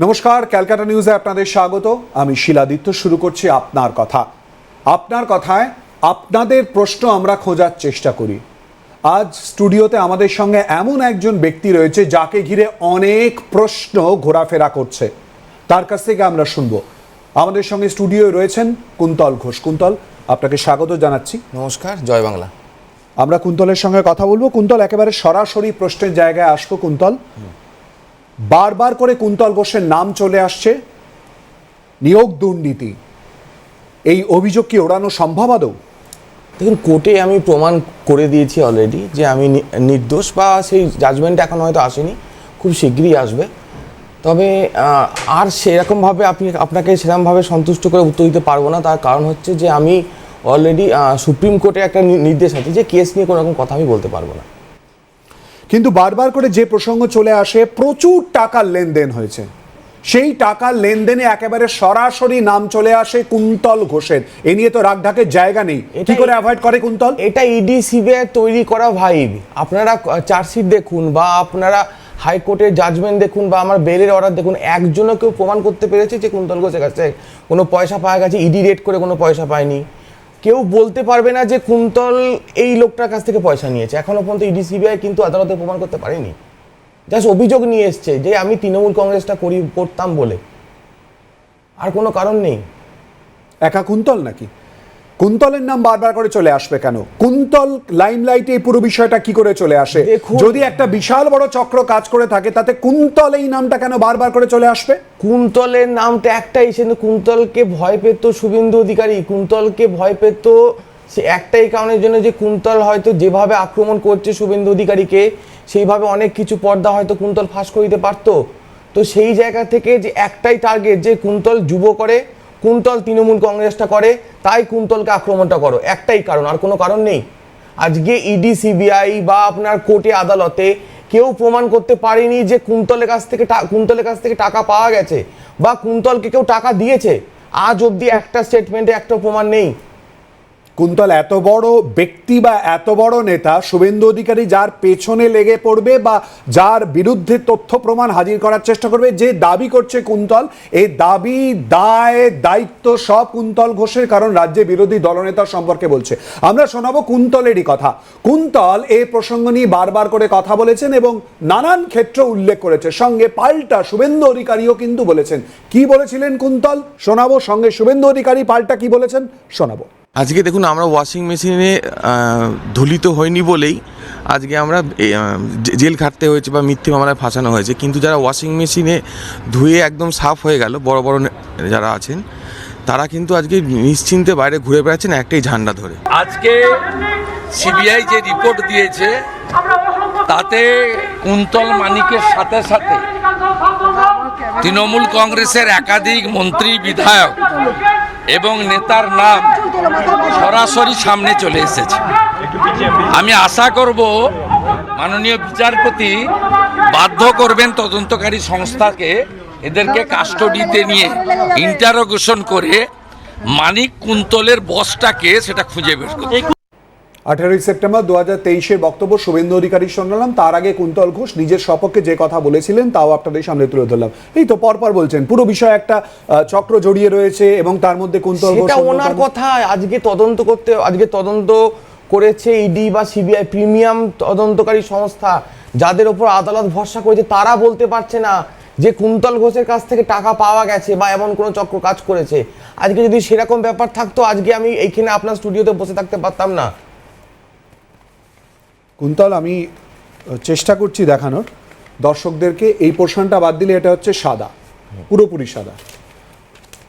নমস্কার ক্যালকাটা নিউজে আপনাদের স্বাগত। আমি শিলাদিত্য শুরু করছি আপনার কথা। আপনার কথায় আপনাদের প্রশ্ন আমরা খোঁজার চেষ্টা করি। আজ স্টুডিওতে আমাদের সঙ্গে এমন একজন ব্যক্তি রয়েছে যাকে ঘিরে অনেক প্রশ্ন ঘোরাফেরা করছে। তার কাছ থেকে আমরা শুনব। আমাদের সঙ্গে স্টুডিওয়ে রয়েছেন কুন্তল ঘোষ। কুন্তল আপনাকে স্বাগত জানাচ্ছি। নমস্কার জয় বাংলা। আমরা কুন্তলের সঙ্গে কথা বলব। কুন্তল একেবারে সরাসরি প্রশ্নের জায়গায় আসব। কুন্তল বারবার করে কুন্তল ঘোষের নাম চলে আসছে নিয়োগ দুর্নীতি। এই অভিযোগ কি ওড়ানো সম্ভব আদৌ? দেখুন, কোর্টে আমি প্রমাণ করে দিয়েছি অলরেডি যে আমি নির্দোষ বা সেই জাজমেন্ট এখন হয়তো আসেনি, খুব শীঘ্রই আসবে। তবে আর সেরকমভাবে আপনি, আপনাকে সেরকমভাবে সন্তুষ্ট করে উত্তর দিতে পারব না। তার কারণ হচ্ছে যে আমি অলরেডি সুপ্রিম কোর্টে একটা নির্দেশ আছে যে কেস নিয়ে কোনো রকম কথা আমি বলতে পারব না। কিন্তু বারবার করে যে প্রসঙ্গ চলে আসে প্রচুর টাকার লেনদেন হয়েছে। সেই টাকার লেনদেনে একেবারে সরাসরি নাম চলে আসে কুন্তল ঘোষের। এ নিয়ে তো রাগঢাকের জায়গা নেই। কি করে অ্যাভয়েড করে কুন্তল? এটা ইডি সিবিআই তৈরি করা ভাইব আপনারা চার্জশিট দেখুন বা আপনারা হাইকোর্টের জাজমেন্ট দেখুন বা আমার বেলের অর্ডার দেখুন একজনও কেউ প্রমাণ করতে পেরেছে যে কুন্তল ঘোষের কাছে কোনো পয়সা পাওয়া গেছে ইডি রেট করে কোনো পয়সা পায়নি। কেউ বলতে পারবে না যে কুন্তল এই লোকটার কাছ থেকে পয়সা নিয়েছে। এখনও পর্যন্ত ইডি, সিবিআই কিন্তু আদালতে প্রমাণ করতে পারেনি। জাস্ট অভিযোগ নিয়ে এসছে যে আমি তৃণমূল কংগ্রেসটা করি, করতাম বলে। আর কোনো কারণ নেই। একা কুন্তল নাকি? কুন্তলের নাম বারবার করে চলে আসবে কেন? কুন্তল লাইমলাইটে এই পুরো বিষয়টা কি করে চলে আসে? যদি একটা বিশাল বড় চক্র কাজ করে থাকে তাতে কুন্তল এই নামটা কেন বারবার করে চলে আসবে? কুন্তলের নামটা একটাই সে কুন্তলকে ভয় পেত শুভেন্দু অধিকারী। কুন্তলকে ভয় পেত সে একটাই কারণের জন্য যে কুন্তল হয়তো যেভাবে আক্রমণ করছে শুভেন্দু অধিকারীকে সেইভাবে অনেক কিছু পর্দা হয়তো কুন্তল ফাঁস করে দিতে পারতো। তো সেই জায়গা থেকে যে একটাই টার্গেট যে কুন্তল যুব করে কুন্তল তৃণমূল কংগ্রেসটা করে, তাই কুন্তলকে আক্রমণটা করো। একটাই কারণ, আর কোনো কারণ নেই। আজকে ইডি সিবিআই বা আপনার কোর্টে আদালতে কেউ প্রমাণ করতে পারেনি যে কুন্তলের কাছ থেকে কুন্তলের কাছ থেকে টাকা পাওয়া গেছে বা কুন্তলকে কেউ টাকা দিয়েছে। আজ অবধি একটা স্টেটমেন্টে একটা প্রমাণ নেই। কুন্তল, এত বড় ব্যক্তি বা এত বড় নেতা, শুভেন্দু অধিকারী যার পেছনে লেগে পড়বে বা যার বিরুদ্ধে তথ্য প্রমাণ হাজির করার চেষ্টা করবে, যে দাবি করছে কুন্তল এই দাবি দায়, দায়িত্ব সব কুন্তল ঘোষের, কারণ রাজ্যে বিরোধী দলনেতা সম্পর্কে বলছে। আমরা শোনাবো কুন্তলেরই কথা। কুন্তল এই প্রসঙ্গ নিয়ে বারবার করে কথা বলেছেন এবং নানান ক্ষেত্র উল্লেখ করেছে। সঙ্গে পাল্টা শুভেন্দু অধিকারীও কিন্তু বলেছেন। কি বলেছিলেন কুন্তল? শোনাবো সঙ্গে শুভেন্দু অধিকারী পাল্টা কি বলেছেন? শোনাবো। আজকে দেখুন, আমরা ওয়াশিং মেশিনে ধুলিত হয়নি বলেই আজকে আমরা জেল খাটতে হয়েছে বা মিথ্যে মামলায় ফাঁসানো হয়েছে। কিন্তু যারা ওয়াশিং মেশিনে ধুয়ে একদম সাফ হয়ে গেল, বড় বড় যারা আছেন, তারা কিন্তু আজকে নিশ্চিন্তে বাইরে ঘুরে বেড়াচ্ছেন একটাই ঝান্ডা ধরে। আজকে সিবিআই যে রিপোর্ট দিয়েছে, তাতে কুন্তল মানিকের সাথে সাথে তৃণমূল কংগ্রেসের একাধিক মন্ত্রী, বিধায়ক এবং নেতার নাম সরাসরি সামনে চলে এসেছে। আমি আশা করব মাননীয় বিচারপতি বাধ্য করবেন তদন্তকারী সংস্থাকে এদেরকে কাস্টডিতে নিয়ে ইন্টারোগেশন করে মানিক কুন্তলের বসটাকে সেটা খুঁজে বের করতে। আঠারোই সেপ্টেম্বর দু হাজার তেইশের বক্তব্য শুভেন্দু অধিকারী শোনালাম তার আগে কুন্তল ঘোষ নিজের সপক্ষে যে কথা বলেছিলেন তাও আপনাদের সামনে তুলে ধরলাম। এই তো পরপর বলছেন পুরো বিষয় একটা চক্র জড়িয়ে রয়েছে এবং তার মধ্যে কুন্তল ঘোষ ওনার। কথা আজকে তদন্ত করতে আজকে তদন্ত করেছে ইডি বা সিবিআই প্রিমিয়াম তদন্তকারী সংস্থা যাদের ওপর আদালত ভরসা করেছে তারা বলতে পারছে না যে কুন্তল ঘোষের কাছ থেকে টাকা পাওয়া গেছে বা এমন কোনো চক্র কাজ করেছে। আজকে যদি সেরকম ব্যাপার থাকতো আজকে আমি এইখানে আপনার স্টুডিওতে বসে থাকতে পারতাম না। কুন্তল আমি চেষ্টা করছি দেখানোর। দর্শকদেরকে এই পোর্শনটা বাদ দিলে এটা হচ্ছে সাদা পুরোপুরি সাদা।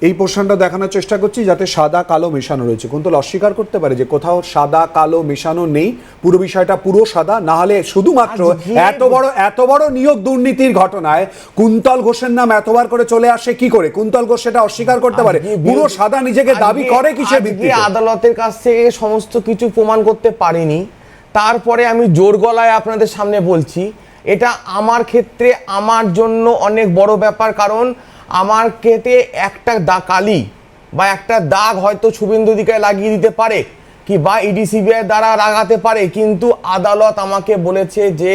এই পোর্শনটা দেখানোর চেষ্টা করছি যাতে সাদা কালো মেশানো রয়েছে। কুন্তল অস্বীকার করতে পারে যে কোথাও সাদা কালো মেশানো নেই। পুরো বিষয়টা পুরো সাদা না হলে শুধুমাত্র এত বড় এত বড় নিয়োগ দুর্নীতির ঘটনায় কুন্তল ঘোষের নাম এতবার করে চলে আসে কি করে? কুন্তল ঘোষ সেটা অস্বীকার করতে পারে। পুরো সাদা নিজেকে দাবি করে কিসের ভিত্তিতে? আদালতের কাছ থেকে সমস্ত কিছু প্রমাণ করতে পারিনি তারপরে আমি জোর গলায় আপনাদের সামনে বলছি এটা আমার ক্ষেত্রে আমার জন্য অনেক বড় ব্যাপার কারণ আমার ক্ষেত্রে একটা দা কালি বা একটা দাগ হয়তো শুভেন্দু দিকে লাগিয়ে দিতে পারে কি বা ইডি সিবিআই দ্বারা লাগাতে পারে কিন্তু আদালত আমাকে বলেছে যে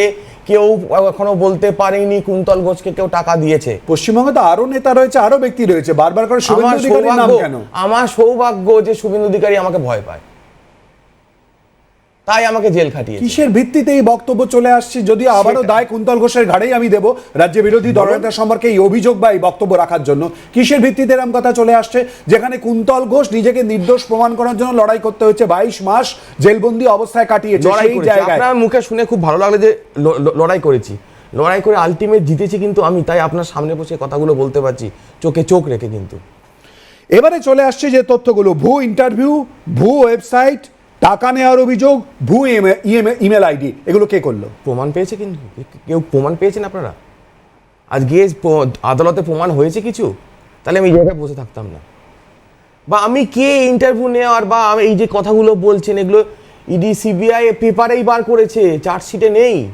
কেউ এখনও বলতে পারেনি কুন্তল ঘোষকে কেউ টাকা দিয়েছে। পশ্চিমবঙ্গে তো আরও নেতা রয়েছে আরও ব্যক্তি রয়েছে বারবার করে শুভেন্দু আমার নাম কেন? আমার সৌভাগ্য যে শুভেন্দু অধিকারী আমাকে ভয় পায়। তাই আমাকে জেল খাটিয়ে কিসের ভিত্তিতে এই বক্তব্য চলে আসছে? যদিও আবারও দায় কুন্তল ঘোষের ঘাড়েই আমি দেব। রাজ্য বিরোধী দলনেতা সম্পর্কে এই অভিযোগ বা এই বক্তব্য রাখার জন্য। কিসের ভিত্তিতে এরম কথা চলে আসছে? যেখানে কুন্তল ঘোষ নিজেকে নির্দোষ প্রমাণ করার জন্য লড়াই করতে হচ্ছে বাইশ মাস জেলবন্দি অবস্থায় কাটিয়েছে লড়াই সেই জায়গায়। আপনার মুখে শুনে খুব ভালো লাগল যে লড়াই করেছি। লড়াই করে আলটিমেট জিতেছি কিন্তু আমি তাই আপনার সামনে বসে কথাগুলো বলতে পারছি। চোখে চোখ রেখে কিন্তু। এবারে চলে আসছে যে তথ্যগুলো। ভু ইন্টারভিউ ভু ওয়েবসাইট টাকা নেওয়ার অভিযোগ ভু ইমেল আইডি, এগুলো কে করল? প্রমাণ পেয়েছে কিন্তু। কেউ প্রমাণ পেয়েছেন আপনারা? আজকে প- আদালতে প্রমাণ হয়েছে কিছু? তাহলে আমি এই জায়গায় বসে থাকতাম না। বা আমি কে ইন্টারভিউ নেওয়ার বা আমি এই যে কথাগুলো বলছেন, এগুলো ইডি, সিবিআই পেপারেই বার করেছে, চার্জশিটে নেই।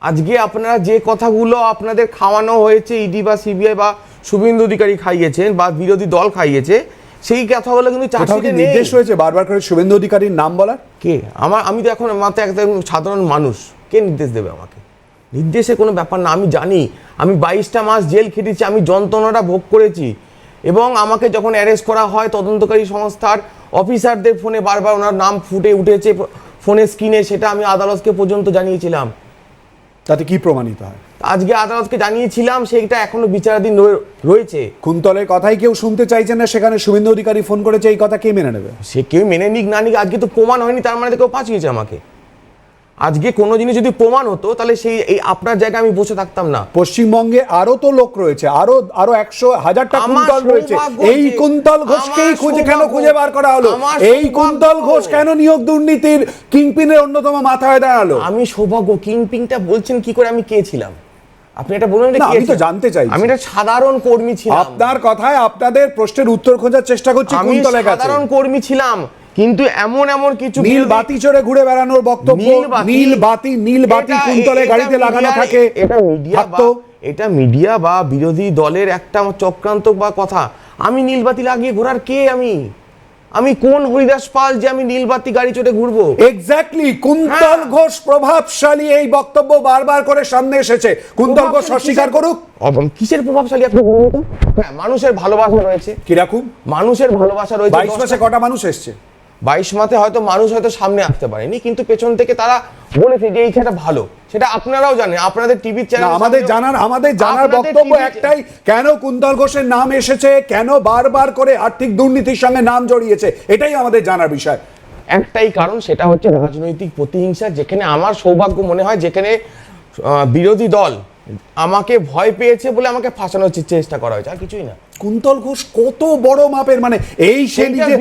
আজকে আপনারা যে কথাগুলো আপনাদের খাওয়ানো হয়েছে, ইডি বা সিবিআই বা শুভেন্দু অধিকারী খাইয়েছেন বা বিরোধী দল খাইয়েছে সেই কথাগুলো কিন্তু কোথাও কি চার্জশিটে নির্দেশ রয়েছে বারবার করে শুভেন্দু অধিকারীর নাম বলার? কে? আমার আমি তো এখন মাত্র একদম সাধারণ মানুষ। কে নির্দেশ দেবে আমাকে? নির্দেশে কোনো ব্যাপার না আমি জানি। আমি বাইশটা মাস জেল খেটেছি আমি যন্ত্রণাটা ভোগ করেছি। এবং আমাকে যখন অ্যারেস্ট করা হয় তদন্তকারী সংস্থার অফিসারদের ফোনে বারবার ওনার নাম ফুটে উঠেছে ফোনে স্ক্রিনে সেটা আমি আদালতকে পর্যন্ত জানিয়েছিলাম। তাতে কি প্রমাণিত হয়? আজকে আদালতকে জানিয়েছিলাম সেইটা এখনও বিচারাধীন রয়ে- রয়েছে। কুন্তলের কথাই কেউ শুনতে চাইছে না সেখানে শুভেন্দু অধিকারী ফোন করেছে এই কথা কে মেনে নেবে? সে কেউ মেনে নিক না নিক আজকে তো প্রমাণ হয়নি তার মানে তো কেউ পাঠিয়েছে আমাকে। আজকে কোনো জিনিস যদি প্রমাণ হতো তাহলে সেই এই আপনার জায়গায় আমি বসে থাকতাম না। পশ্চিমবঙ্গে আরও তো লোক রয়েছে আরও আরও একশো হাজারটা কুন্তল রয়েছে। এই কুন্তল ঘোষকেই খুঁজে কেন খুঁজে বার করা হলো? এই কুন্তল ঘোষ কেন নিয়োগ দুর্নীতির কিংপিনের অন্যতম মাথা হয়ে দাঁড়াল? আমি সৌভাগ্য কিংপিংটা বলছেন কি করে আমি কে ছিলাম? আপনি এটা বলুন আমি তো জানতে চাইছি। আমি একটা সাধারণ কর্মী ছিলাম। আপনার কথায় আপনাদের প্রশ্নের উত্তর খোঁজার চেষ্টা করছি কুন্তলের কাছে। সাধারণ কর্মী ছিলাম। কিন্তু এমন এমন কিছু নীল বাতি চড়ে ঘুরে বেড়ানোর বক্তব্য নীল বাতি নীল বাতি কুন্তলে গাড়িতে লাগানো থাকে। এটা মিডিয়া বা এটা মিডিয়া বা বিরোধী দলের একটা চক্রান্ত বা কথা। আমি নীল বাতি লাগিয়ে ঘোরার কে আমি? আমি কোন হরিদাস পাল যে আমি নীলবাতি গাড়ি চড়ে ঘুরবো? এক্স্যাক্টলি কুন্তল হ্যাঁ। ঘোষ প্রভাবশালী এই বক্তব্য বারবার করে সামনে এসেছে। কুন্তল ঘোষ অস্বীকার করুক। কিসের প্রভাবশালী আপনি বলুন তো? হ্যাঁ মানুষের ভালোবাসা রয়েছে। কীরকম? মানুষের ভালোবাসা রয়েছে বাইশ মাসে কটা মানুষ এসছে? বাইশ মাসে হয়তো মানুষ হয়তো সামনে আসতে পারেনি কিন্তু পেছন থেকে তারা বলেছে যে এই ছেলেটা ভালো। সেটা আপনারাও জানেন আপনাদের টিভি চ্যানেল আমাদের জানার আমাদের জানার বক্তব্য একটাই কেন কুন্তল ঘোষের নাম এসেছে কেন বারবার করে আর্থিক দুর্নীতির সঙ্গে নাম জড়িয়েছে এটাই আমাদের জানার বিষয়। একটাই কারণ সেটা হচ্ছে রাজনৈতিক প্রতিহিংসা যেখানে আমার সৌভাগ্য মনে হয় যেখানে বিরোধী দল আমাকে ভয় পেয়েছে বলে আমাকে ফাঁসানোর চেষ্টা করা হয়েছে আর কিছুই না। কুন্তল ঘোষ কত বড় মাপের মানে এই সে নিজে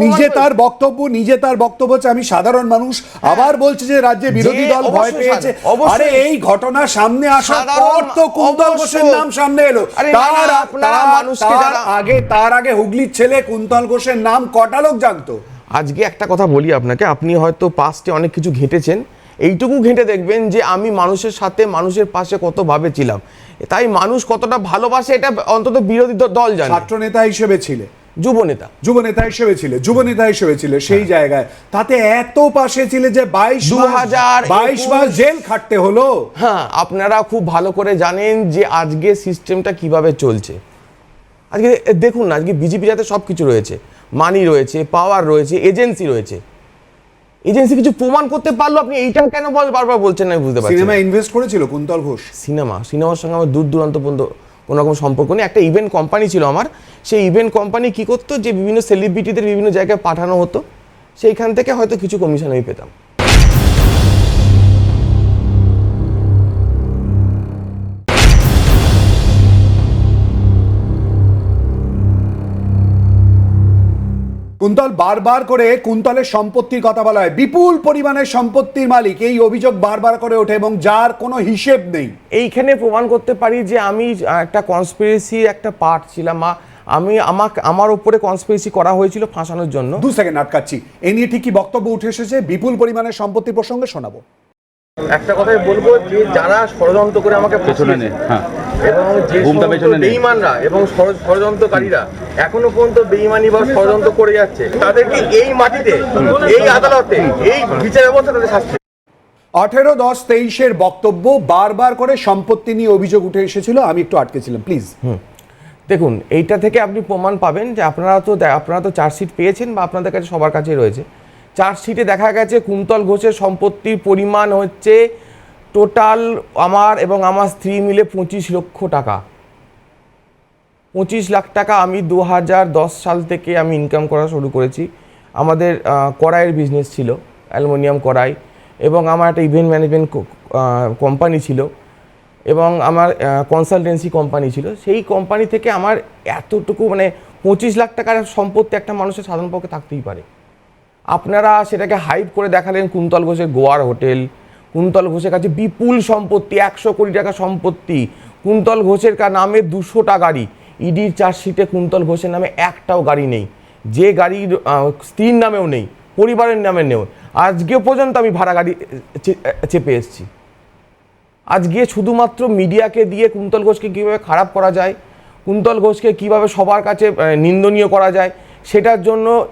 নিজ- তার বক্তব্য নিজে তার বক্তব্য হচ্ছে আমি সাধারণ মানুষ আবার বলছে যে রাজ্যে বিরোধী দল ভয় পেয়েছে। আরে এই ঘটনা সামনে আসার পর তো কুন্তল ঘোষের নাম সামনে এলো। তার আপনারা তার- আগে তার আগে হুগলির ছেলে কুন্তল ঘোষের নাম কটা লোক জানতো? আজকে একটা কথা বলি আপনাকে আপনি হয়তো পাস্টে অনেক কিছু ঘেঁটেছেন। এইটুকু ঘেঁটে দেখবেন যে আমি মানুষের সাথে মানুষের পাশে কতভাবে ছিলাম। তাই মানুষ কতটা ভালোবাসে এটা অন্তত বিরোধী দল জানে। ছাত্র নেতা হিসেবে ছিলে। যুব নেতা। যুব নেতা হিসেবে ছিল যুব নেতা হিসেবে ছিল সেই হ্যাঁ। জায়গায়। তাতে এত পাশে ছিলে যে বাইশ 2021 বাইশ মাস জেল খাটতে হলো। হ্যাঁ আপনারা খুব ভালো করে জানেন যে আজকে সিস্টেমটা কীভাবে চলছে। আজকে দেখুন না আজকে বিজেপি যাতে সব কিছু রয়েছে। মানি রয়েছে পাওয়ার রয়েছে এজেন্সি রয়েছে। এজেন্সি কিছু প্রমাণ করতে পারল আপনি এইটা কেন বল- বারবার বলছেন আমি বুঝতে পারছি। সিনেমা ইনভেস্ট করেছিল কুন্তল ঘোষ। সিনেমা সিনেমার সঙ্গে আমার দূর দূরান্ত পর্যন্ত কোনো রকম সম্পর্ক নেই। একটা ইভেন্ট কোম্পানি ছিল আমার সেই ইভেন্ট কোম্পানি কি করতো যে বিভিন্ন সেলিব্রিটিদের বিভিন্ন জায়গায় পাঠানো হতো সেইখান থেকে হয়তো কিছু কমিশন আমি পেতাম। কুন্তল বারবার করে কুন্তলের সম্পত্তির কথা বলা হয়। বিপুল পরিমাণের সম্পত্তির মালিক এই অভিযোগ বারবার করে ওঠে এবং যার কোনো হিসেব নেই। এইখানে প্রমাণ করতে পারি যে আমি একটা কনস্পিরেসি একটা পার্ট ছিলাম। আমি আমাকে আমার উপরে কনস্পিরেসি করা হয়েছিল ফাঁসানোর জন্য। দু সেকেন্ড আটকাচ্ছি। এ নিয়ে ঠিকই বক্তব্য উঠে এসেছে। বিপুল পরিমাণের সম্পত্তি প্রসঙ্গে শোনাবো। একটা কথাই বলব যে যারা ষড়যন্ত্র করে আমাকে পেছনে হ্যাঁ। এবং যে এবং ষড়যন্ত্রকারীরা এখনও পর্যন্ত বেঈমানি বা ষড়যন্ত্র করে যাচ্ছে। তাদেরকে এই মাটিতে এই আদালতে এই বিচার ব্যবস্থা তাদের শাস্তি। আঠেরো দশ তেইশের বক্তব্য বারবার করে সম্পত্তি নিয়ে অভিযোগ উঠে এসেছিল। আমি একটু আটকেছিলাম প্লিজ। দেখুন এইটা থেকে আপনি প্রমাণ পাবেন যে আপনারা তো আপনারা তো চার্জশিট পেয়েছেন বা আপনাদের কাছে সবার কাছেই রয়েছে। চার্জশিটে দেখা গেছে কুন্তল ঘোষের সম্পত্তির পরিমাণ হচ্ছে টোটাল আমার এবং আমার স্ত্রী মিলে পঁচিশ লক্ষ টাকা। পঁচিশ লাখ টাকা আমি দু হাজার দশ সাল থেকে আমি ইনকাম করা শুরু করেছি। আমাদের কড়াইয়ের বিজনেস ছিল, অ্যালুমিনিয়াম কড়াই এবং আমার একটা ইভেন্ট ম্যানেজমেন্ট কোম্পানি ছিল এবং আমার কনসালটেন্সি কোম্পানি ছিল। সেই কোম্পানি থেকে আমার এতটুকু মানে পঁচিশ লাখ টাকার সম্পত্তি একটা মানুষের সাধারণ পক্ষে থাকতেই পারে। আপনারা সেটাকে হাইপ করে দেখালেন কুন্তল ঘোষের গোয়ার হোটেল কুন্তল ঘোষের কাছে বিপুল সম্পত্তি, একশো কোটি টাকা সম্পত্তি। কুন্তল ঘোষের কা- নামে দুশোটা গাড়ি। ইডির চার্জশিটে কুন্তল ঘোষের নামে একটাও গাড়ি নেই। যে গাড়ির স্ত্রীর নামেও নেই, পরিবারের নামে নেও আজকে পর্যন্ত আমি ভাড়া গাড়ি চেপে এসেছি। আজকে শুধুমাত্র মিডিয়াকে দিয়ে কুন্তল ঘোষকে কীভাবে খারাপ করা যায়, কুন্তল ঘোষকে কীভাবে সবার কাছে নিন্দনীয় করা যায়, সেটার জন্য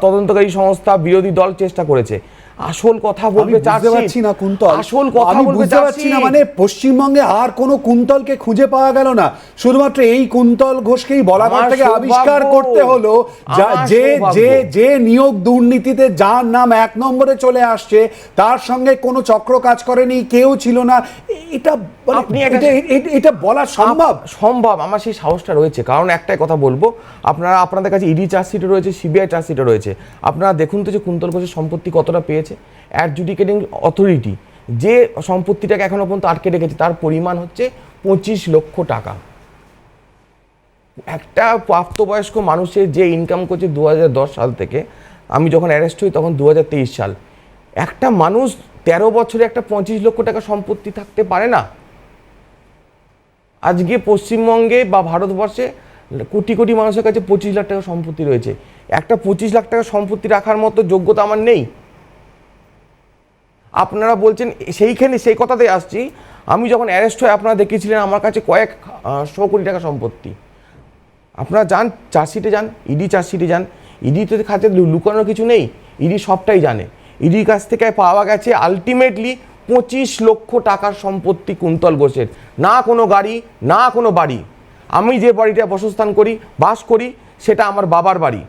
তদন্তকারী সংস্থা, বিরোধী দল চেষ্টা করেছে। আসল কথা বলবে বুঝতে পারছি না কুন্তল। আসল কথা আমি বুঝতে পারছি না মানে পশ্চিমবঙ্গে আর কোনো কুন্তলকে খুঁজে পাওয়া গেল না। শুধুমাত্র এই কুন্তল ঘোষকেই বলাঘাট থেকে আবিষ্কার করতে হলো। যে যে যে নিয়োগ দুর্নীতিতে যার নাম এক নম্বরে চলে আসছে তার সঙ্গে কোনো চক্র কাজ করেনি কেউ ছিল না। এটা মানে আপনি এটা- বলা সম্ভব? সম্ভব। আমার সেই সাহসটা রয়েছে। কারণ একটাই কথা বলব আপনারা আপনাদের কাছে ইডি চার্জশিটে রয়েছে সিবিআই চার্জশিটে রয়েছে। আপনারা দেখুন তো যে কুন্তল ঘোষের সম্পত্তি কতটা পেয়েছে। অ্যাডজুডিকেটিং অথরিটি যে সম্পত্তিটাকে এখনও পর্যন্ত আটকে রেখেছে তার পরিমাণ হচ্ছে পঁচিশ লক্ষ টাকা। একটা প্রাপ্তবয়স্ক মানুষের যে ইনকাম করছে দু সাল থেকে, আমি যখন অ্যারেস্ট হই তখন দু সাল। একটা মানুষ তেরো বছরে একটা পঁচিশ লক্ষ টাকা সম্পত্তি থাকতে পারে না। আজকে পশ্চিমবঙ্গে বা ভারতবর্ষে কোটি কোটি মানুষের কাছে পঁচিশ লাখ টাকা সম্পত্তি রয়েছে। একটা পঁচিশ লাখ টাকা সম্পত্তি রাখার মতো যোগ্যতা আমার নেই। আপনারা বলছেন, সেইখানে সেই কথাতে আসছি। আমি যখন অ্যারেস্ট হয়ে আপনারা দেখিয়েছিলেন, আমার কাছে কয়েক শো কোটি টাকা সম্পত্তি। আপনারা যান, চার্জশিটে যান, ইডি চার্জশিটে যান। ইডি তো কাছে লু- লুকানোর কিছু নেই, ইডি সবটাই জানে। ইডির কাছ থেকে পাওয়া গেছে আলটিমেটলি পঁচিশ লক্ষ টাকার সম্পত্তি কুন্তল ঘোষের। না কোনো গাড়ি, না কোনো বাড়ি। আমি যে বাড়িটা বসস্থান করি, বাস করি, সেটা আমার বাবার বাড়ি।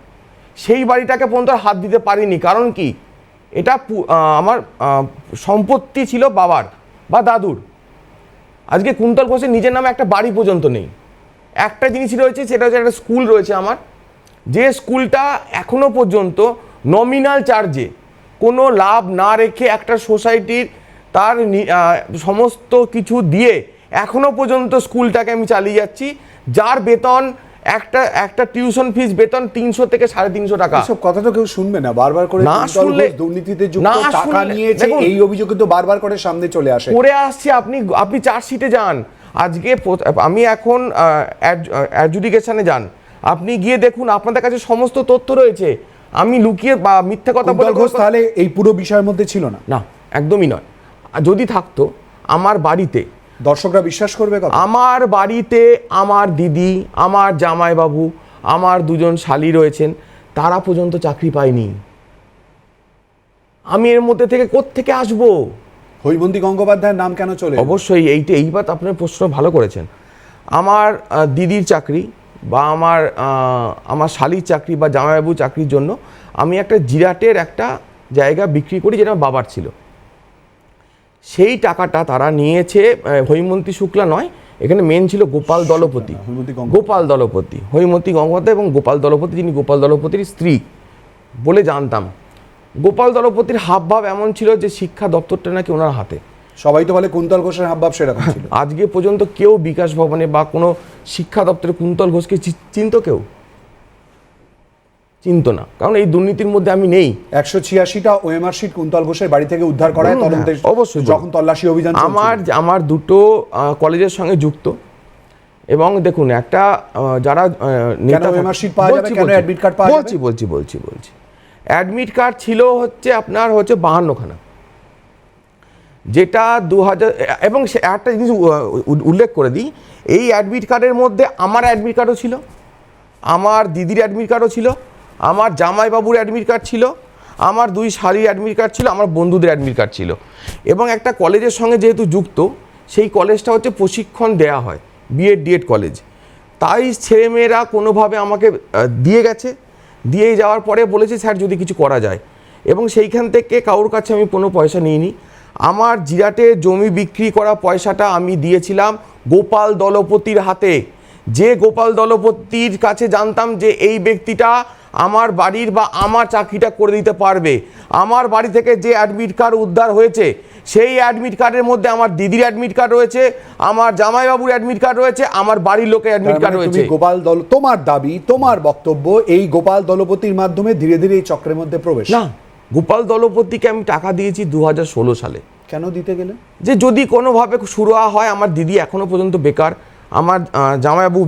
সেই বাড়িটাকে পর্যন্ত হাত দিতে পারিনি। কারণ কি? এটা আমার সম্পত্তি ছিল বাবার বা দাদুর। আজকে কুন্তল ঘোষের নিজের নামে একটা বাড়ি পর্যন্ত নেই। একটা জিনিস রয়েছে, সেটা হচ্ছে একটা স্কুল রয়েছে আমার। যে স্কুলটা এখনও পর্যন্ত নমিনাল চার্জে কোনো লাভ না রেখে একটা সোসাইটির তার সমস্ত কিছু দিয়ে এখনও পর্যন্ত স্কুলটাকে আমি চালিয়ে যাচ্ছি। যার বেতন একটা একটা টিউশন ফিস বেতন তিনশো থেকে সাড়ে তিনশো টাকা। সব কথা তো কেউ শুনবে না। বারবার করে না শুনলে- দুর্নীতিতে না টাকা নিয়েছে এই অভিযোগ কিন্তু বারবার করে সামনে চলে আসে। করে আসছে আপনি আপনি চার্জশিটে যান। আজকে আমি এখন অ্যাডজুডিকেশনে যান। আপনি গিয়ে দেখুন আপনাদের কাছে সমস্ত তথ্য রয়েছে। আমি লুকিয়ে বা মিথ্যে কথা বলে ঘোষ তাহলে এই পুরো বিষয়ের মধ্যে ছিল না? না একদমই নয়। যদি থাকতো আমার বাড়িতে দর্শকরা বিশ্বাস করবে আমার বাড়িতে আমার দিদি আমার জামাইবাবু আমার দুজন শালি রয়েছেন তারা পর্যন্ত চাকরি পায়নি। আমি এর মধ্যে থেকে কোত্থেকে আসব? হৈমন্তী গঙ্গোপাধ্যায়ের নাম কেন চলে অবশ্যই এইটা এইবার আপনার প্রশ্ন ভালো করেছেন। আমার দিদির চাকরি বা আমার আমার শালির চাকরি বা জামাইবাবু চাকরির জন্য আমি একটা জিরাটের একটা জায়গা বিক্রি করি যেটা আমার বাবার ছিল। সেই টাকাটা তারা নিয়েছে হৈমন্তী শুক্লা নয় এখানে মেন ছিল গোপাল দলপতি। গোপাল দলপতি হৈমন্তী গঙ্গোপাধ্যায় এবং গোপাল দলপতি যিনি গোপাল দলপতির স্ত্রী বলে জানতাম। গোপাল দলপতির হাবভাব এমন ছিল যে শিক্ষা দপ্তরটা নাকি ওনার হাতে। সবাই তো বলে কুন্তল ঘোষের হাবভাব সেরকম ছিল। আজকে পর্যন্ত কেউ বিকাশ ভবনে বা কোনো শিক্ষা দপ্তরে কুন্তল ঘোষকে চিনত কেউ? চিনত না। কারণ এই দুর্নীতির মধ্যে আমি নেই। একশো ছিয়াশিটা ওএমআর শিট কুন্তল ঘোষের বাড়ি থেকে উদ্ধার করা হয় তদন্তে অবশ্যই যখন তল্লাশি অভিযান আমার আমার দুটো কলেজের সঙ্গে যুক্ত। এবং দেখুন একটা যারা নেতা? বলছি, কেন বলছি। বলছি বলছি অ্যাডমিট কার্ড ছিল হচ্ছে আপনার হচ্ছে বাহান্নখানা। যেটা দু হাজার এবং সে একটা জিনিস উল্লেখ করে দিই। এই অ্যাডমিট কার্ডের মধ্যে আমার অ্যাডমিট কার্ডও ছিল। আমার দিদির অ্যাডমিট কার্ডও ছিল। আমার জামাইবাবুর অ্যাডমিট কার্ড ছিল, আমার দুই শাড়ির অ্যাডমিট কার্ড ছিল, আমার বন্ধুদের অ্যাডমিট কার্ড ছিল। এবং একটা কলেজের সঙ্গে যেহেতু যুক্ত, সেই কলেজটা হচ্ছে প্রশিক্ষণ দেয়া হয় বিএড ডিএড কলেজ তাই ছেলেমেয়েরা কোনোভাবে আমাকে দিয়ে গেছে। দিয়ে যাওয়ার পরে বলেছে, স্যার, যদি কিছু করা যায়। এবং সেইখান থেকে কারোর কাছে আমি কোনো পয়সা নিইনি। আমার জিরাটে জমি বিক্রি করা পয়সাটা আমি দিয়েছিলাম গোপাল দলপতির হাতে। যে গোপাল দলপতির কাছে জানতাম যে এই ব্যক্তিটা আমার বাড়ির বা আমার চাকরিটা করে দিতে পারবে। আমার বাড়ি থেকে যে অ্যাডমিট কার্ড উদ্ধার হয়েছে সেই অ্যাডমিট কার্ডের মধ্যে আমার দিদির অ্যাডমিট কার্ড রয়েছে আমার জামাইবাবুর অ্যাডমিট কার্ড রয়েছে আমার বাড়ির লোকের অ্যাডমিট কার্ড মানে রয়েছে। গোপাল দল তোমার দাবি তোমার বক্তব্য এই গোপাল দলপতির মাধ্যমে ধীরে ধীরে এই চক্রের মধ্যে প্রবেশ। না গোপাল দলপতিকে আমি টাকা দিয়েছি দু হাজার ষোলো সালে। কেন দিতে গেলে? যে যদি কোনোভাবে শুরু হয় আমার দিদি এখনও পর্যন্ত বেকার আমার জামাইবাবু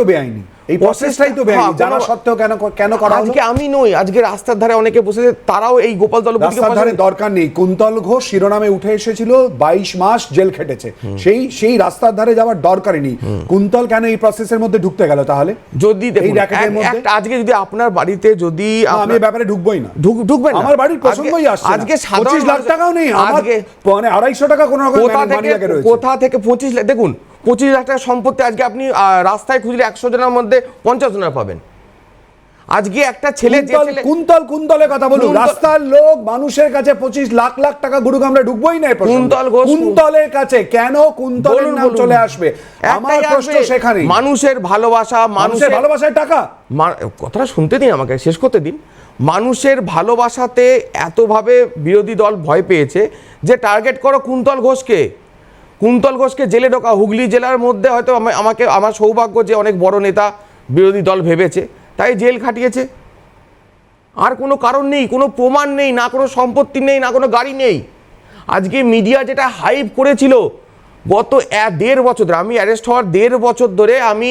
তো বেআইনি। এই প্রসেসটাই তো হ্যাঁ, জানা সত্ত্বেও কেন কেন করা আজকে আমি নই আজকে রাস্তার ধারে অনেকে বসে তারাও এই গোপাল দলপতিকে রাস্তার ধারে দরকার নেই। কুন্তল ঘোষ শিরোনামে উঠে এসেছিল বাইশ মাস জেল খেটেছে। সেই সেই রাস্তার ধারে যাওয়ার দরকারই নেই। কুন্তল কেন এই প্রসেসের মধ্যে ঢুকতে গেল তাহলে? যদি এই র্যাকেটের মধ্যে? আজকে যদি আপনার বাড়িতে যদি আমি ব্যাপারে ঢুকবোই না। ঢুক- ঢুকবেন না? আমার বাড়ির প্রসঙ্গই আসছে আজকে না। 25 লাখ টাকাও নেই। আমার আজকে- মানে আড়াইশো টাকা কোনো রকম কোথা থেকে কোথা থেকে পঁচিশ লাখ দেখুন পঁচিশ লাখ টাকা সম্পত্তি আজকে আপনি রাস্তায় খুঁজলে একশো জনের মধ্যে পঞ্চাশ জনের পাবেন। আজকে একটা ছেলে কুন্তল কুন্তল কুন্তলের কথা বলুন। কুন্তল- রাস্তার লোক মানুষের কাছে পঁচিশ লাখ লাখ টাকা গুরুকে আমরা ঢুকবোই না। কুন্তল কুন্তলের কাছে কেন কুন্তলের বলুন, নাম চলে আসবে? আমার প্রশ্ন সেখানে মানুষের ভালোবাসা মানুষের ভালোবাসায় টাকা? কথাটা শুনতে দিন আমাকে শেষ করতে দিন। মানুষের ভালোবাসাতে এতভাবে বিরোধী দল ভয় পেয়েছে যে টার্গেট করো কুন্তল ঘোষকে। কুন্তল ঘোষকে জেলে ঢোকা। হুগলি জেলার মধ্যে হয়তো আমাকে, আমার সৌভাগ্য যে অনেক বড় নেতা বিরোধী দল ভেবেছে, তাই জেল খাটিয়েছে। আর কোনো কারণ নেই, কোনো প্রমাণ নেই, না কোনো সম্পত্তি নেই, না কোনো গাড়ি নেই। আজকে মিডিয়া যেটা হাইপ করেছিল, গত দেড় বছর ধরে, আমি অ্যারেস্ট হওয়ার দেড় বছর ধরে আমি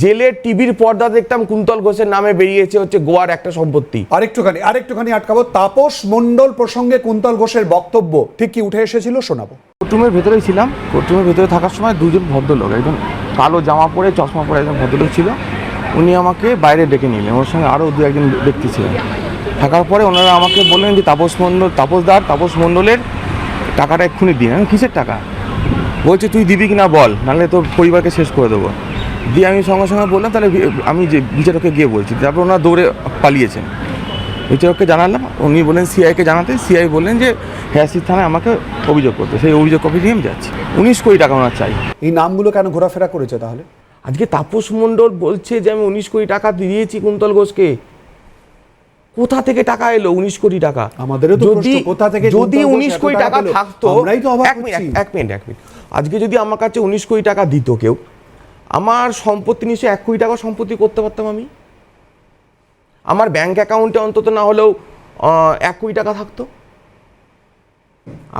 জেলের টিভির পর্দা দেখতাম কুন্তল ঘোষের নামে বেরিয়েছে হচ্ছে গোয়ার একটা সম্পত্তি। আরেকটুখানি আরেকটুখানি আটকাবো। তাপস মণ্ডল প্রসঙ্গে কুন্তল ঘোষের বক্তব্য ঠিক কি উঠে এসেছিল শোনাবো। কোর্টরুমের ভেতরেই ছিলাম। কোর্টরুমের ভেতরে থাকার সময় দুজন ভদ্রলোক একজন কালো জামা পরে চশমা পরে একজন ভদ্রলোক ছিল। উনি আমাকে বাইরে ডেকে নিলেন। ওর সঙ্গে আরও দু একজন ব্যক্তি ছিলেন থাকার পরে ওনারা আমাকে বললেন যে তাপস মণ্ডল তাপসদার তাপস মণ্ডলের টাকাটা এক্ষুনি দিন। আমি কিসের টাকা? বলছে তুই দিবি কিনা বল নাহলে তোর পরিবারকে শেষ করে দেবো। দিয়ে আমি সঙ্গে সঙ্গে বললাম তাহলে আমি যে বিচারককে গিয়ে বলছি। তারপর ওনারা দৌড়ে পালিয়েছেন। বিচারককে জানালাম উনি বললেন সিআইকে জানাতে। সিআই বললেন যে হেয়াসির থানায় আমাকে অভিযোগ করতে। সেই অভিযোগ কপি নিয়ে আমি যাচ্ছি। উনিশ কোটি টাকা ওনার চাই। এই নামগুলো কেন ঘোরাফেরা করেছে তাহলে? আজকে তাপস মণ্ডল বলছে যে আমি উনিশ কোটি টাকা দিয়েছি কুন্তল ঘোষকে। কোথা থেকে টাকা এলো উনিশ কোটি টাকা? আমাদেরও তো প্রশ্ন, কোথা থেকে যদি উনিশ কোটি টাকা? থাকতো আমরাই তো এক মিনিট এক মিনিট। আজকে যদি আমার কাছে উনিশ কোটি টাকা দিত কেউ আমার সম্পত্তি নিশ্চয়ই এক কোটি টাকা সম্পত্তি করতে পারতাম আমি। আমার ব্যাংক অ্যাকাউন্টে অন্তত না হলেও এক কোটি টাকা থাকতো।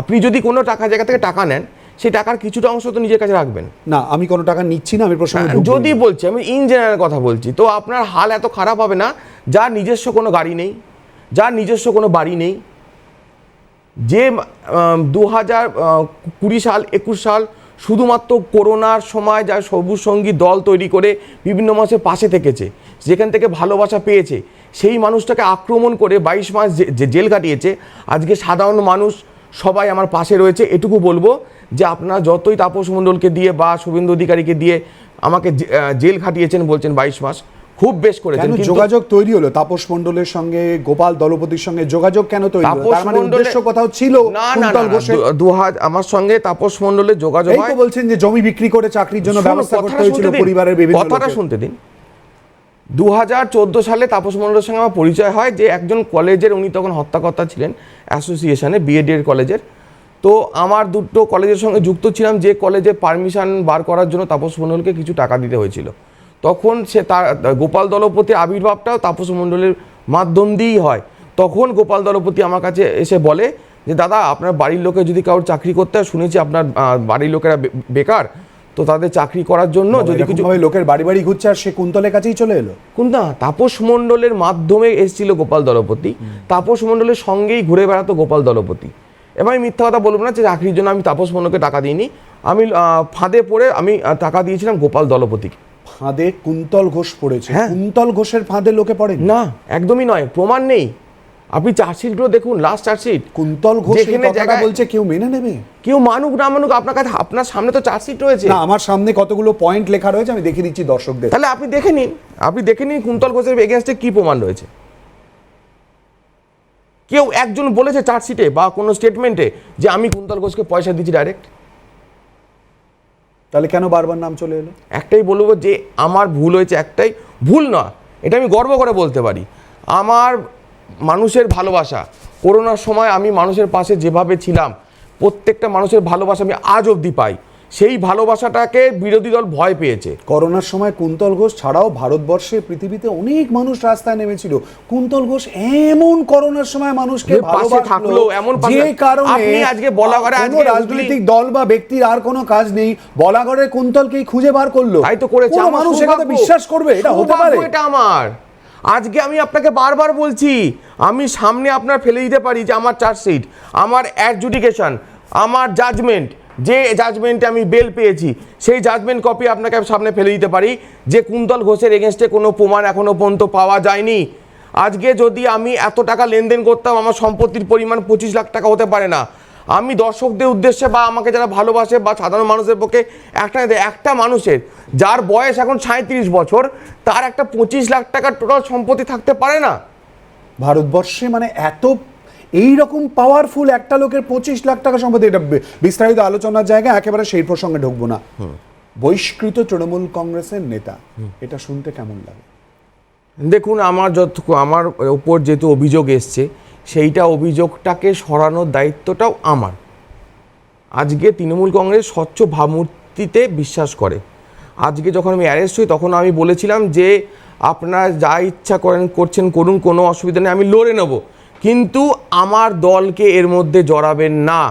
আপনি যদি কোনো টাকা জায়গা থেকে টাকা নেন সেই টাকার কিছুটা অংশ তো নিজের কাছে রাখবেন। না আমি কোনো টাকা নিচ্ছি না আমি প্রসঙ্গে হ্যাঁ, যদি বলছি আমি ইন জেনারেল কথা বলছি তো আপনার হাল এত খারাপ হবে না যার নিজস্ব কোনো গাড়ি নেই যার নিজস্ব কোনো বাড়ি নেই যে দু হাজার কুড়ি সাল একুশ সাল শুধুমাত্র করোনার সময় যা সবুজ সঙ্গী দল তৈরি করে বিভিন্ন মাসে পাশে থেকেছে, যেখান থেকে ভালোবাসা পেয়েছে, সেই মানুষটাকে আক্রমণ করে বাইশ মাস জেল কাটিয়েছে, আজকে সাধারণ মানুষ সবাই আমার পাশে রয়েছে। এটুকু বলব যে আপনারা যতই তাপস মণ্ডলকে দিয়ে বা শুভেন্দু অধিকারীকে দিয়ে আমাকে জেল খাটিয়েছেন বলছেন বাইশ মাস খুব বেশ করেছেন কেন কিন্তু যোগাযোগ তৈরি হলো? তাপস মণ্ডলের সঙ্গে গোপাল দলপতির সঙ্গে যোগাযোগ কেন তৈরি হলো? তার মানে উদ্দেশ্য কোথাও ছিল না না আমার সঙ্গে তাপস মণ্ডলের যোগাযোগ এই তো বলছেন যে জমি বিক্রি করে চাকরির জন্য ব্যবস্থা করতে হয়েছিল পরিবারের বিভিন্ন কথাটা শুনতে দিন। দু হাজার চোদ্দ সালে তাপস মণ্ডলের সঙ্গে আমার পরিচয় হয় যে একজন কলেজের উনি তখন হত্যাকর্তা ছিলেন অ্যাসোসিয়েশনে বিএডি কলেজের। তো আমার দুটো কলেজের সঙ্গে যুক্ত ছিলাম যে কলেজে পারমিশন বার করার জন্য তাপস মণ্ডলকে কিছু টাকা দিতে হয়েছিল। তখন সে তার গোপাল দলপতির আবির্ভাবটাও তাপস মণ্ডলের মাধ্যম দিয়েই হয়। তখন গোপাল দলপতি আমার কাছে এসে বলে যে দাদা আপনার বাড়ির লোকে যদি কারোর চাকরি করতে হয় শুনেছি আপনার বাড়ির লোকেরা বেকার। তো তাদের চাকরি করার জন্য যদি কিছু লোকের বাড়ি বাড়ি ঘুরছে আর সে কুন্তলের কাছেই চলে এলো? কুন্তা তাপস মণ্ডলের মাধ্যমে এসেছিল গোপাল দলপতি। তাপস মণ্ডলের সঙ্গেই ঘুরে বেড়াতো গোপাল দলপতি। এবার আমি মিথ্যা কথা বলব না যে চাকরির জন্য আমি তাপস মণ্ডলকে টাকা দিইনি। আমি ফাঁদে পড়ে আমি টাকা দিয়েছিলাম গোপাল দলপতিকে। ফাঁদে কুন্তল ঘোষ পড়েছে। হ্যাঁ। কুন্তল ঘোষের ফাঁদে লোকে পড়ে না একদমই নয় প্রমাণ নেই। আপনি চার্জশিটগুলো দেখুন লাস্ট চার্জশিট। কুন্তল ঘোষ কথাটা জায়গায়- বলছে কেউ মেনে নেবে? কেউ মানুক না মানুক আপনার কাছে আপনার সামনে তো চার্জশিট রয়েছে। না আমার সামনে কতগুলো পয়েন্ট লেখা রয়েছে আমি দেখিয়ে দিচ্ছি দর্শকদের। তাহলে আপনি দেখে নিন আপনি দেখে নিন কুন্তল ঘোষের এগেনস্টে কি প্রমাণ রয়েছে। কেউ একজন বলেছে চার্জশিটে বা কোনো স্টেটমেন্টে যে আমি কুন্তল ঘোষকে পয়সা দিচ্ছি ডাইরেক্ট তাহলে কেন বারবার নাম চলে এলো? একটাই বলব যে আমার ভুল হয়েছে একটাই, ভুল না এটা আমি গর্ব করে বলতে পারি। আমার মানুষের ভালোবাসা, করোনার সময় আমি মানুষের পাশে যেভাবে ছিলাম, প্রত্যেকটা মানুষের ভালোবাসা আমি আজ অবধি পাই। সেই ভালোবাসাটাকে বিরোধী দল ভয় পেয়েছে। করোনার সময় কুন্তল ঘোষ ছাড়াও ভারতবর্ষে পৃথিবীতে অনেক মানুষ রাস্তায় নেমেছিল। কুন্তল ঘোষ এমন করোনার সময় মানুষকে থাকল, এমন যে কারণে আজকে বলাগড়ে আজকে রাজনৈতিক দল বা ব্যক্তির আর কোনো কাজ নেই। বলাগড়ের কুন্তলকেই খুঁজে বার করল। তাই তো করেছে মানুষ এটা। বিশ্বাস করবে এটা হতে পারে। এটা আমার। আজকে আমি আপনাকে বারবার বলছি আমি সামনে আপনার ফেলে দিতে পারি যে আমার চার্জশিট আমার অ্যাডজুডিকেশন আমার জাজমেন্ট যে জাজমেন্টে আমি বেল পেয়েছি, সেই জাজমেন্ট কপি আপনাকে সামনে ফেলে দিতে পারি। যে কুন্তল ঘোষের এগেনস্টে কোনো প্রমাণ এখনও পর্যন্ত পাওয়া যায়নি। আজকে যদি আমি এত টাকা লেনদেন করতাম, আমার সম্পত্তির পরিমাণ পঁচিশ লাখ টাকা হতে পারে না। আমি দর্শকদের উদ্দেশ্যে বা আমাকে যারা ভালোবাসে বা সাধারণ মানুষের পক্ষে, একটা একটা মানুষের, যার বয়স এখন সাঁত্রিশ বছর, তার একটা পঁচিশ লাখ টাকার টোটাল সম্পত্তি থাকতে পারে না। ভারতবর্ষে মানে এত এই রকম পাওয়ারফুল একটা লোকের পঁচিশ লাখ টাকা সম্পত্তি এটা বিস্তারিত আলোচনার জায়গা একেবারে সেই প্রসঙ্গে ঢুকবো না। বহিষ্কৃত তৃণমূল কংগ্রেসের নেতা এটা শুনতে কেমন লাগে? দেখুন আমার যত আমার ওপর যেহেতু অভিযোগ এসছে সেইটা অভিযোগটাকে সরানোর দায়িত্বটাও আমার। আজকে তৃণমূল কংগ্রেস স্বচ্ছ ভাবমূর্তিতে বিশ্বাস করে। আজকে যখন আমি অ্যারেস্ট হই তখন আমি বলেছিলাম যে আপনারা যা ইচ্ছা করেন করছেন করুন কোনো অসুবিধা নেই আমি লড়ে নেব। কিন্তু আমার দলকে এর মধ্যে জড়াবেন না।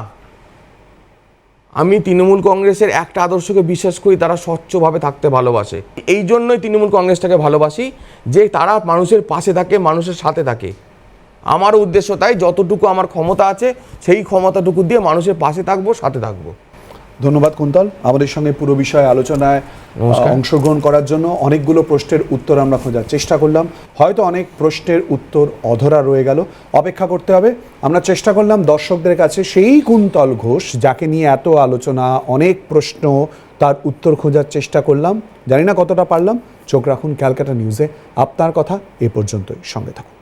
আমি তৃণমূল কংগ্রেসের একটা আদর্শকে বিশ্বাস করি, তারা স্বচ্ছভাবে থাকতে ভালোবাসে। এই জন্যই তৃণমূল কংগ্রেসটাকে ভালোবাসি, যে তারা মানুষের পাশে থাকে, মানুষের সাথে থাকে। আমার উদ্দেশ্য তাই, যতটুকু আমার ক্ষমতা আছে, সেই ক্ষমতাটুকু দিয়ে মানুষের পাশে থাকব, সাথে থাকব। ধন্যবাদ কুন্তল। আমাদের সঙ্গে পুরো বিষয়ে আলোচনায় অংশগ্রহণ করার জন্য অনেকগুলো প্রশ্নের উত্তর আমরা খোঁজার চেষ্টা করলাম। হয়তো অনেক প্রশ্নের উত্তর অধরা রয়ে গেল। অপেক্ষা করতে হবে। আমরা চেষ্টা করলাম দর্শকদের কাছে সেই কুন্তল ঘোষ যাকে নিয়ে এত আলোচনা অনেক প্রশ্ন তার উত্তর খোঁজার চেষ্টা করলাম। জানি না কতটা পারলাম। চোখ রাখুন ক্যালকাটা নিউজে। আপনার কথা এ পর্যন্তই। সঙ্গে থাকুন।